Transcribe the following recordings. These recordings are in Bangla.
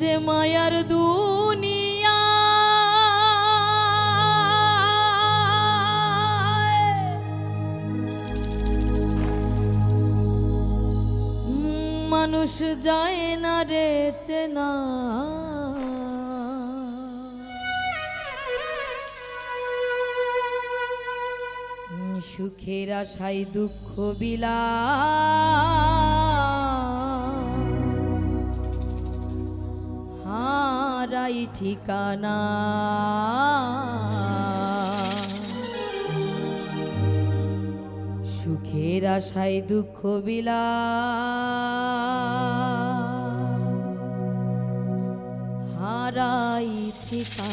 যে মায়ার দুনিয়া। মানুষ যায় না রে চেনা। সুখের আশায় দুঃখ বিলা হারাই ঠিকানা। সুখের আশায় দুঃখ বিলা হারাই ঠিকানা।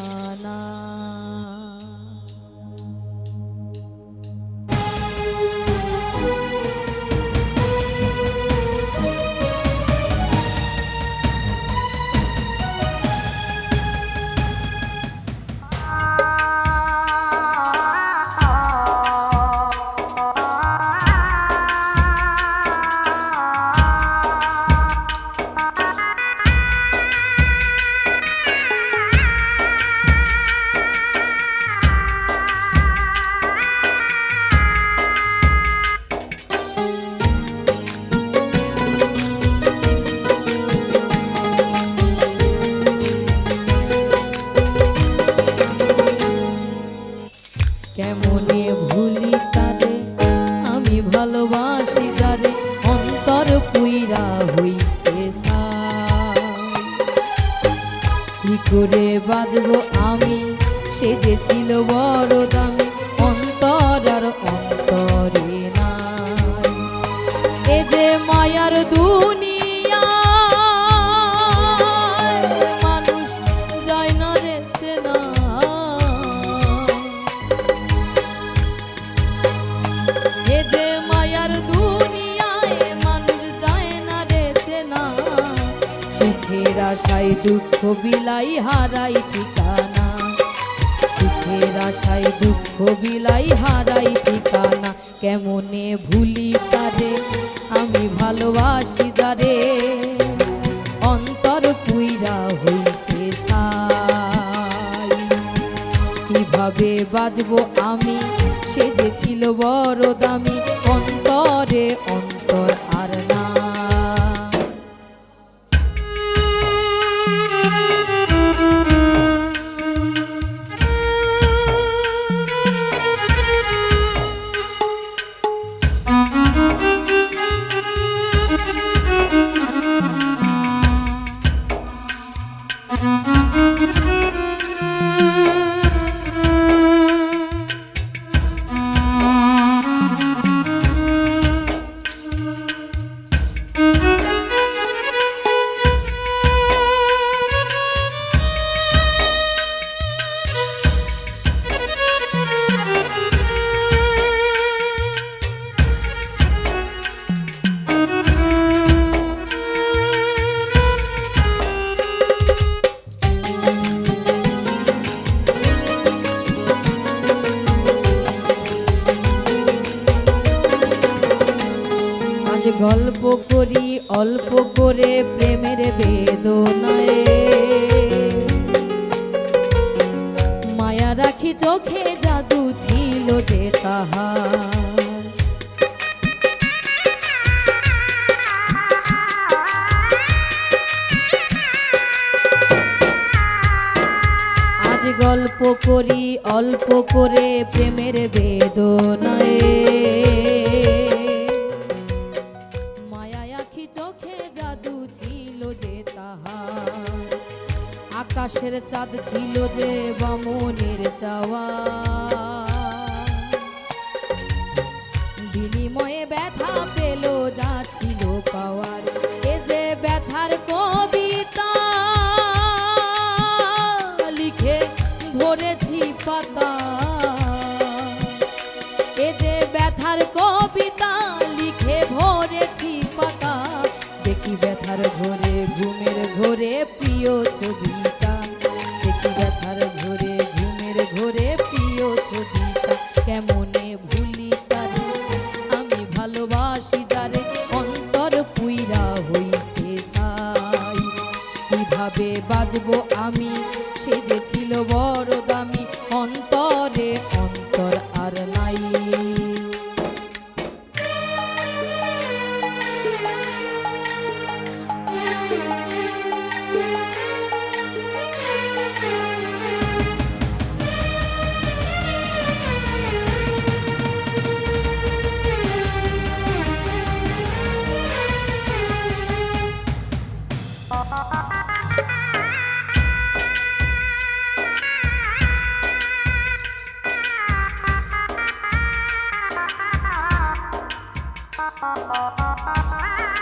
কি করে বাজব আমি? সেজেছিল বড় দামি, অন্তর আর অন্তরে নাই। এ যে মায়ার দুনিয়া দুঃখ বিলাই হারাই ঠিকানা। সুখের আশায় দুঃখ বিলাই হারাই ঠিকানা। কেমনে ভুলি তারে? আমি ভালোবাসি যারে অন্তর পুইরা হইতে কীভাবে বাজবো আমি? সে যে ছিল বড় দামি। অন্তরে অন্তর গল্প করি, অল্প করে প্রেমের বেদনায়। মায়া রাখি চোখে জাদু ছিল যে তাহার আজ গল্প করি, অল্প করে প্রেমের বেদনায়। আকাশের চাঁদ ছিল যে বামনের চাওয়া। Ha ha ha ha ha!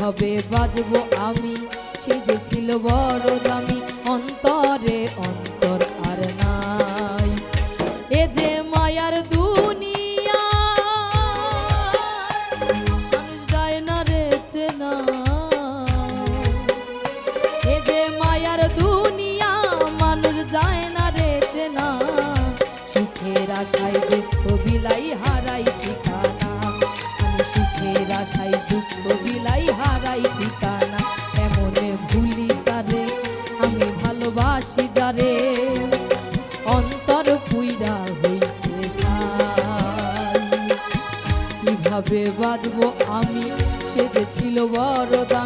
হবে বাজবো আমি। সে যে ছিল বড় দামি বাজবো আমি। সেজেছিল বড় দাম